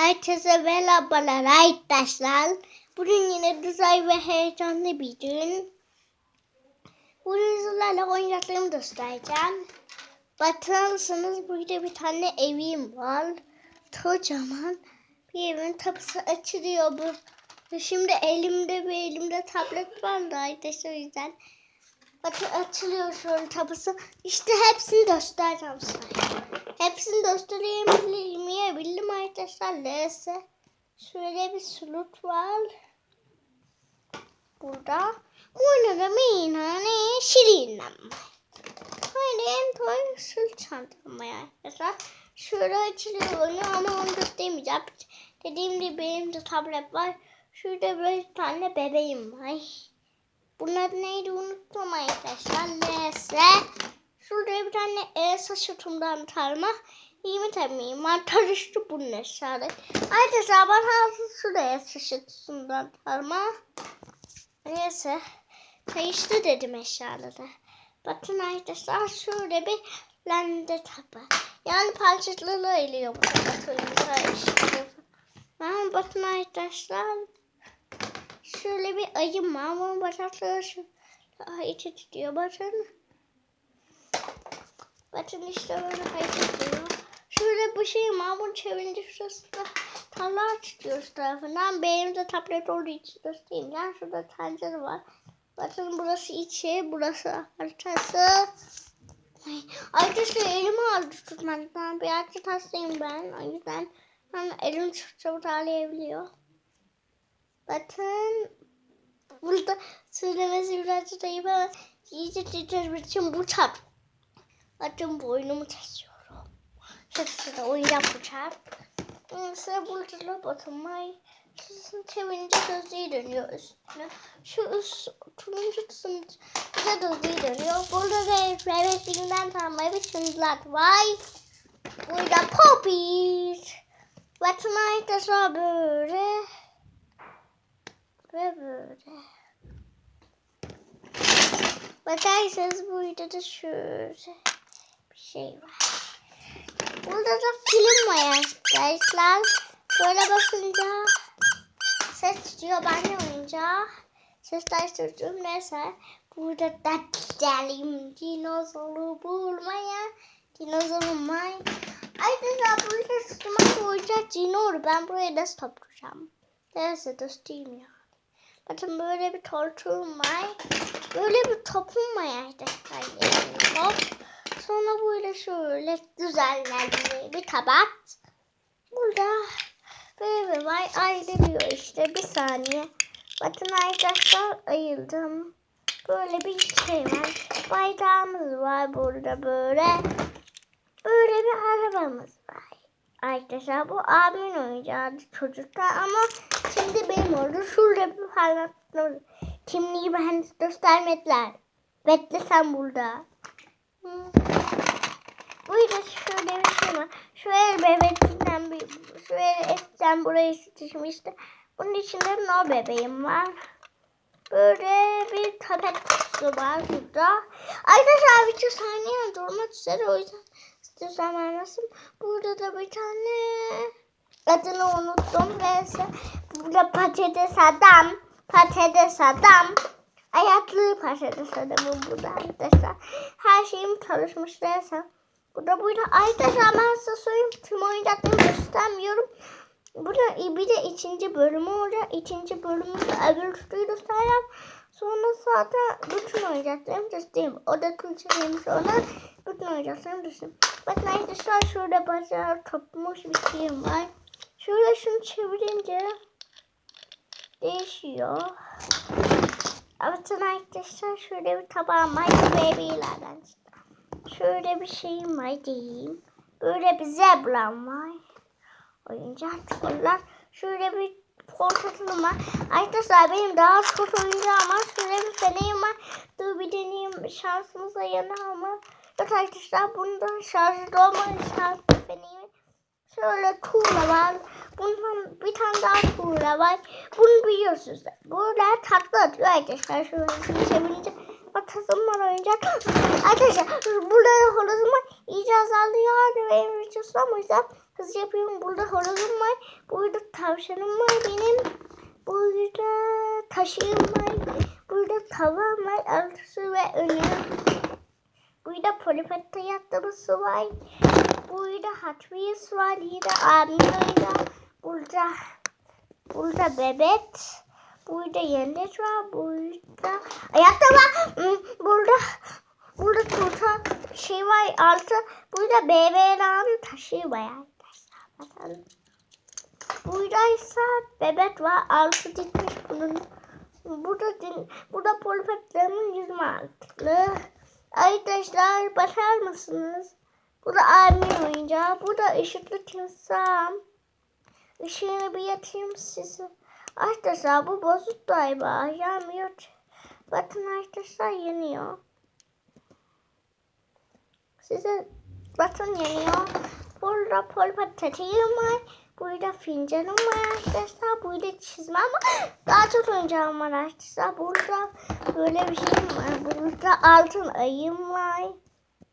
Herkese merhabalar arkadaşlar. Bugün yine güzel ve heyecanlı bir gün. Bugün sizlerle oyuncaklarımı göstereceğim. Bakar burada bir tane evim var. Kocaman bir evin kapısı açılıyor bu. Ve Şimdi elimde bir elimde tablet var da arkadaşlar o yüzden. Bakın açılıyor an kapısı. İşte hepsini göstereceğim size. Hepsini gösteremeyebildim arkadaşlar. Neyse. Şöyle bir slot var. Burada. Burada da bir tane şirinim. Böyle en toy sırt çantam var arkadaşlar. Şöyle açılıyor ama onu göstermeyeceğim. Dediğim gibi benim de tablet var. Şurada böyle bir tane bebeğim var. Bunlar neydi unuttum arkadaşlar. Neyse. Şurada bir tane Elsa şutumdan tarma. 20 tane var. Karıştı bunun eşyaları. Arkadaşlar ben hazır şuraya Elsa şutumdan tarma. Neyse. Karıştı dedim eşyaları. Bakın arkadaşlar şöyle bir lende tabı. Yani parçaları eliyor bu bakın. Ben bakın arkadaşlar. Şöyle bir ayım var. Ama bacakları şu hareket ediyor. Bakın. Bakın işte böyle hareket ediyor. Şöyle bir şey var. Bunu çevirince şurası da tarla çıkıyor şu tarafından. Benim de tablet olduğu için göstereyim. Yani şurada tencere var. Bakın burası içi. Burası haritası. Ay, Arkadaşlar elimi aldı tutmaktan. Birazcık hastayım ben. O yüzden ben elim çok çabuk ağlayabiliyor. Bakın burada söylemesi birazcık ayıp ama iyice titremek için bu çap. Bakın boynumu kesiyorum. Şurada oyuncak bıçak. Mesela burada robotum var. Sizin çevirince gözlüğü dönüyor üstüne. Şu üst turuncu kısım bize gözlüğü dönüyor. Burada da bebekliğinden tanımayı bir çındılar var. Burada poppies. Bakın arkadaşlar böyle. Ve böyle. Bakarsanız burada da şöyle bir şey var. Burada da film var arkadaşlar. Böyle bakınca ses çıkıyor. Ben de oyuncağı sesler çocuğum neyse. Burada da gidelim dinozoru bulmaya. Dinozorum var. Arkadaşlar burada sıkıma koyacak dinozor. Ben buraya nasıl toplayacağım? Neyse dostayım ya. Bakın böyle bir tortuğum var. Böyle bir topum var arkadaşlar. Top. Sonra böyle şöyle düzenlenmiş bir tabak. Burada böyle var ayrılıyor işte bir saniye. Bakın arkadaşlar ayıldım. Böyle bir şey var. Bayrağımız var burada böyle. Böyle bir arabamız var. Arkadaşlar bu abimin oyuncağı çocukta ama şimdi benim oldu. Şurada bir parlattım. Kimliği ben göstermediler. Bekle sen burada. Hmm. Burada şöyle bir şey var. El bebekten bir, el eskiden burayı sıkışmıştı. Bunun içinde no bebeğim var. Böyle bir tablet kutusu var burada. Arkadaşlar bir saniye durmak üzere o yüzden size zamanlasın. Burada da bir tane adını unuttum. Neyse. Burada patates adam. Patates adam. Ayaklı patates adamım burada arkadaşlar. Her şeyim çalışmış neyse. Burada burada arkadaşlar ben size söyleyeyim. Tüm oyuncaklarımı göstermiyorum. Burada bir de ikinci bölümü olacak. İkinci bölümünde öbür tutuyu göstereceğim. Sonra zaten bütün oyuncaklarımı göstereyim. O da külçeliyim sonra bütün oyuncaklarımı göstereyim. Bakın arkadaşlar şurada bacağı kopmuş bir şeyim var. Şöyle şunu çevirince değişiyor. Bakın arkadaşlar şöyle bir tabağım var. Baby'lerden. Şöyle bir şeyim var diyeyim. Böyle bir zebram var. Oyuncak onlar. Şöyle bir portakalım var. Arkadaşlar benim daha çok oyuncağım var. Şöyle bir feneğim var. Dur bir deneyeyim şansımıza yana ama. Yok arkadaşlar bunda şarjı dolmayan şarjı feneğim. Şöyle tuğla var. Bundan bir tane daha tuğla var. Bunu biliyorsunuz. Burada tatlı atıyor arkadaşlar. Şöyle çevirince. Batasım var oyuncak. Arkadaşlar burada horozum var. İyice azaldı ya. Benim videosum o yüzden hızlı yapıyorum. Burada horozum var. Burada tavşanım var benim. Burada taşım var. Burada tavam var. Altısı ve önü. Burada polipette yattığımız su var. Burada Hot Wheels var. Yine oyunda. Burada burada bebek. Burada yengeç var. Burada ayakta var. Hmm, Burada burada tuta şey var altı. Burada bebeğin taşı var arkadaşlar. Burada ise bebek var. Altı dikmiş bunun. Burada burada polipetlerin yüzme altı. Arkadaşlar bakar mısınız? Burada abimin oyuncağı. Burada ışıklı timsah. Işığını bir yatayım size. Arkadaşlar bu bozuk galiba. Yanmıyor. Bakın arkadaşlar yanıyor. Size bakın yanıyor. Burada polpatatyum var. Burada fincanım var arkadaşlar. Burada çizmem var. Daha çok oyuncağım var arkadaşlar. Burada böyle bir şeyim var. Burada altın ayım var.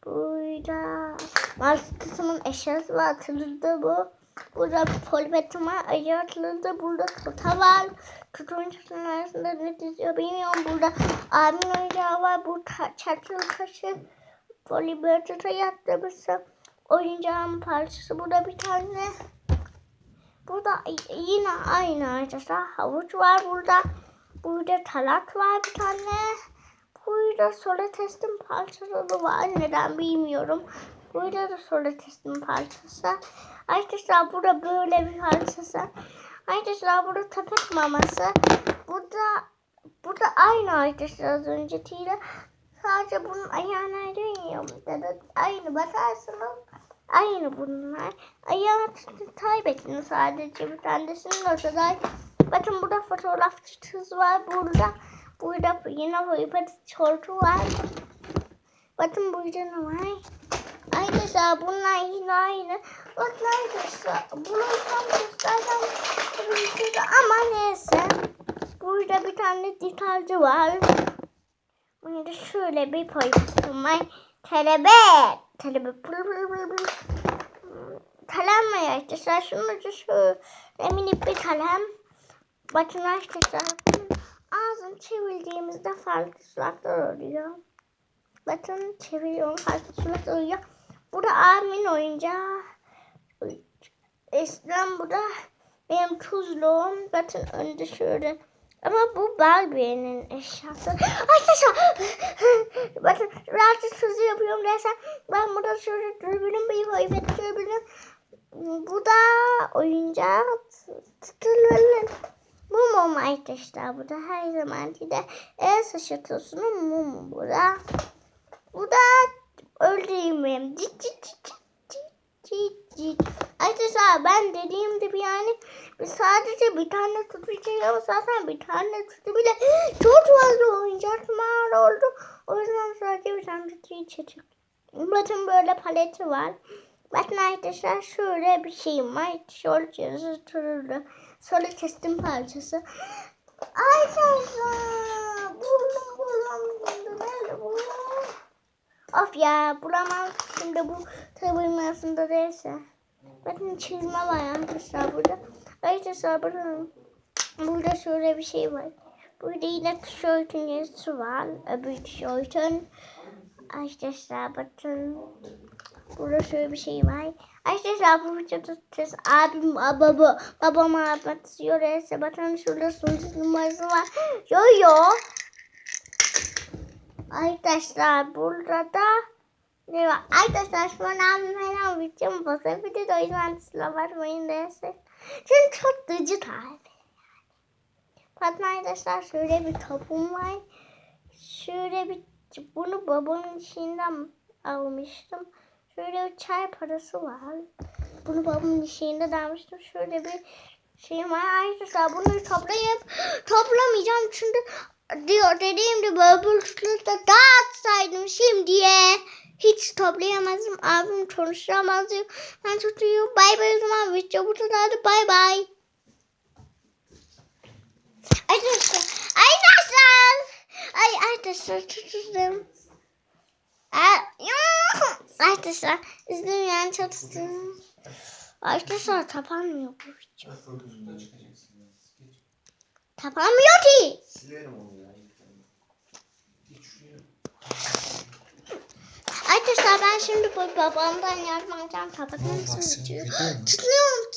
Burada Market'imin eşyası var. Atılırdı bu. Burada polpetim var. Ayı atılırdı. Burada tuta var. Tutuncusının arasında ne diziyor bilmiyorum. Burada abimin oyuncağı var. Bu ta- çatılı taşı. Polibörtüte yattığımızda oyuncağın parçası. Burada bir tane Burada yine aynı arkadaşlar. Havuç var burada. Burada talat var bir tane. Burada sola testin parçaları var. Neden bilmiyorum. Burada da sola testin parçası. Arkadaşlar burada böyle bir parçası. Arkadaşlar burada köpek maması. Burada burada aynı arkadaşlar az öncekiyle. Sadece bunun ayağına dönüyor. Dedi. Aynı bakarsınız. Aynı bunlar. Ayağını kaybettim sadece bir tanesinin ortada. Bakın burada fotoğrafçı kız var burada. Burada yine hıybat çortu var. Bakın burada ne var? Arkadaşlar bunlar yine aynı. Bakın arkadaşlar bunun tam gösterden ama neyse. Burada bir tane ditalcı var. Burada şöyle bir. Pır pır pır pır. Kalem var arkadaşlar. Şunu da şöyle minik bir kalem. Bakın arkadaşlar. Ağzını çevirdiğimizde farklı suratlar oluyor. Bakın çeviriyorum farklı surat oluyor. Burada abimin oyuncağı. Eskiden burada benim tuzluğum. Bakın önde şöyle. Ama bu Barbie'nin eşyası. Arkadaşlar bakın birazcık hızlı yapıyorum dersen ben burada şöyle dürbünüm bir evet dürbünüm. Bu da oyuncak. Tıtırırır. Mum arkadaşlar. Bu da her zaman de el saçatıyorsunun mumu bu da. Bu da öldüğüm cik cik cik cik cik cik. Arkadaşlar ben dediğim gibi yani sadece bir tane tutacağım ama zaten bir tane tuttu bile çok fazla oyuncaklar oldu. O yüzden sadece bir tane tutacağım. Bakın böyle paleti var. Bakın arkadaşlar şöyle bir şeyim var. Tişört yazısı turulu. Sonra kestim parçası. Arkadaşlar buldum buldum. Nerede bu? Of ya bulamam. Şimdi bu tabi'nin arasında değilse. Bakın çizme var arkadaşlar burada. Arkadaşlar bakın. Burada şöyle bir şey var. Burada yine tişörtün yazısı var. Öbür tişörtün. Arkadaşlar bakın. Burada şöyle bir şey var. Arkadaşlar bu videoda tez abim baba babam anlatıyor. Ese bakın şurada sonuç numarası var. Yo yo. Arkadaşlar burada da ne var? Arkadaşlar şu an abim hemen videomu basabilir. O yüzden silah bakmayın derse. Çünkü çok gıcı tarifi. Bakın arkadaşlar şöyle bir topum var. Şöyle bir bunu babamın içinden almıştım. Şöyle bir çay parası var. Bunu babamın işinde almıştım. Şöyle bir şey var. Arkadaşlar bunları toplayıp toplamayacağım. Çünkü diyor dediğim gibi öbür da dağıtsaydım şimdiye. Hiç toplayamazdım. Abim konuşamazdı. Ben tutuyorum. Bay bay o zaman. Video burada da bay bay. Arkadaşlar. Arkadaşlar. Ay arkadaşlar tutundum. Arkadaşlar izlemeyen çok Arkadaşlar tapanmıyor bu video. Tapanmıyor ki. Silerim onu ya. Arkadaşlar ben şimdi babamdan yardım alacağım. Kapatır mısın videoyu? Tutmuyorum tutmuyorum.